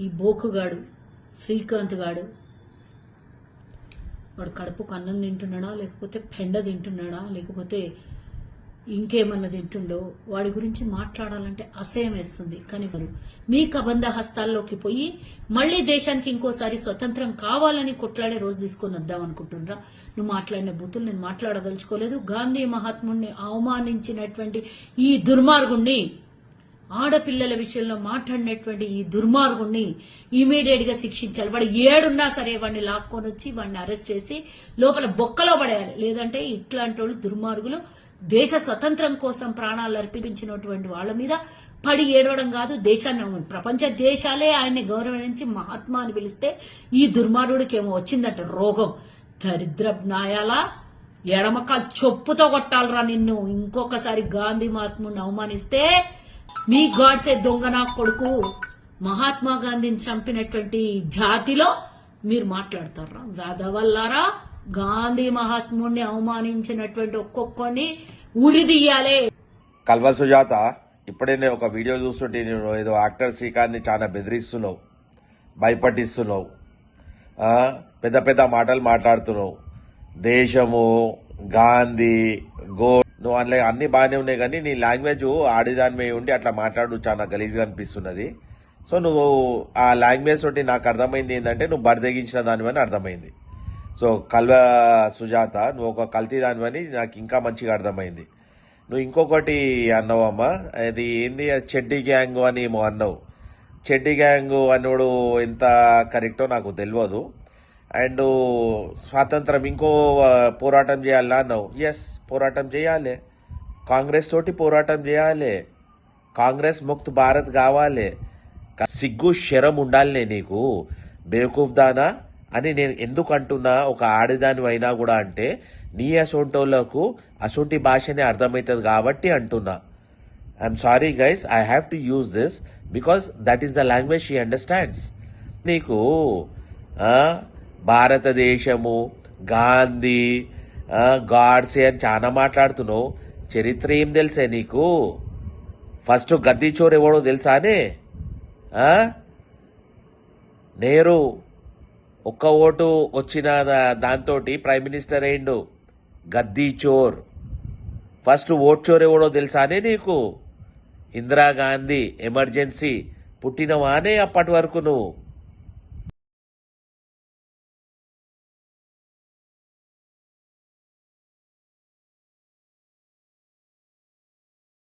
ఈ బోకుగాడు శ్రీకాంత్ గాడు వాడు కడుపుకు అన్నం తింటున్నాడా లేకపోతే పెండ తింటున్నాడా లేకపోతే ఇంకేమన్నా తింటుండో వాడి గురించి మాట్లాడాలంటే అసహ్యం వేస్తుంది. కానీ వారు మీ కబంధ హస్తాల్లోకి పోయి మళ్ళీ దేశానికి ఇంకోసారి స్వతంత్రం కావాలని కొట్లాడే రోజు తీసుకొని వద్దాం అనుకుంటున్నారా నువ్వు మాట్లాడిన బూతులు నేను మాట్లాడదలుచుకోలేదు. గాంధీ మహాత్ముడిని అవమానించినటువంటి ఈ దుర్మార్గుణ్ణి ఆడపిల్లల విషయంలో మాట్లాడినటువంటి ఈ దుర్మార్గుణ్ణి ఇమీడియట్గా శిక్షించాలి. వాడు ఏడున్నా సరే వాడిని లాక్కొని వచ్చి వాడిని అరెస్ట్ చేసి లోపల బొక్కలో పడేయాలి. లేదంటే ఇట్లాంటి వాళ్ళు దుర్మార్గులు దేశ స్వతంత్రం కోసం ప్రాణాలు అర్పించినటువంటి వాళ్ళ మీద పడి ఏడవడం కాదు దేశాన్ని ప్రపంచ దేశాలే ఆయన్ని గౌరవించి మహాత్మా అని పిలిస్తే ఈ దుర్మార్గుడికి ఏమో వచ్చిందట రోగం. దరిద్ర నాయాలా ఎడమకాలు చొప్పుతో కొట్టాలరా నిన్ను. ఇంకొకసారి గాంధీ మహాత్ముడిని అవమానిస్తే మీ గాడ్సే దొంగ నా కొడుకు మహాత్మా గాంధీని చంపినటువంటి జాతిలో మీరు మాట్లాడతారా? వెదవల్లారా గాంధీ మహాత్ముడిని అవమానించినటువంటి ఒక్కొక్కని ఉరిదీయాలే. కల్వ సుజాత ఇప్పుడే నేను ఒక వీడియో చూస్తుంటే నేను ఏదో యాక్టర్ శ్రీకాంత్ని చాలా బెదిరిస్తున్నావు భయపట్టిస్తున్నావు పెద్ద పెద్ద మాటలు మాట్లాడుతున్నావు. దేశము గాంధీ గో నువ్వు అందులో అన్ని బాగానే ఉన్నాయి కానీ నీ లాంగ్వేజ్ ఆడిదాని మీద ఉండి అట్లా మాట్లాడు చాలా గలీజ్గా అనిపిస్తున్నది. సో నువ్వు ఆ లాంగ్వేజ్ తోటి నాకు అర్థమైంది ఏంటంటే నువ్వు బరిదగించిన దానివని అర్థమైంది. సో కల్వ సుజాత నువ్వు ఒక కల్తీ దానివని నాకు ఇంకా మంచిగా అర్థమైంది. నువ్వు ఇంకొకటి అన్నావమ్మా అది ఏంది చెడ్డి గ్యాంగ్ అని ఏమో అన్నావు. చెడ్డి గ్యాంగ్ అన్నోడు ఎంత కరెక్టో నాకు తెలియదు. అండ్ స్వాతంత్రం ఇంకో పోరాటం చేయాలా అన్నావు. ఎస్ పోరాటం చేయాలి. కాంగ్రెస్ తోటి పోరాటం చేయాలి. కాంగ్రెస్ ముక్త్ భారత్ కావాలి. సిగ్గు శరం ఉండాలనే నీకు. బేవకూఫ్ దానా అని నేను ఎందుకు అంటున్నా? ఒక ఆడదాని అయినా కూడా అంటే నీ అసొంటోళ్ళకు అసొంటి భాషనే అర్థమవుతుంది కాబట్టి అంటున్నా. I'm sorry guys I have to use this because that is the language she understands నీకు భారతదేశము గాంధీ గాడ్సే అని చాలా మాట్లాడుతున్నావు. చరిత్ర ఏం తెలుసే నీకు? ఫస్ట్ గద్దీచోరు ఎవడో తెలుసానే నేరు ఒక్క ఓటు వచ్చిన దాంతో ప్రైమ్ మినిస్టర్ అయిండు. గద్దీచోర్ ఫస్ట్ ఓట్ చోర్ ఎవడో తెలుసానే నీకు? ఇందిరాగాంధీ ఎమర్జెన్సీ. పుట్టినవానే అప్పటి వరకు నువ్వు.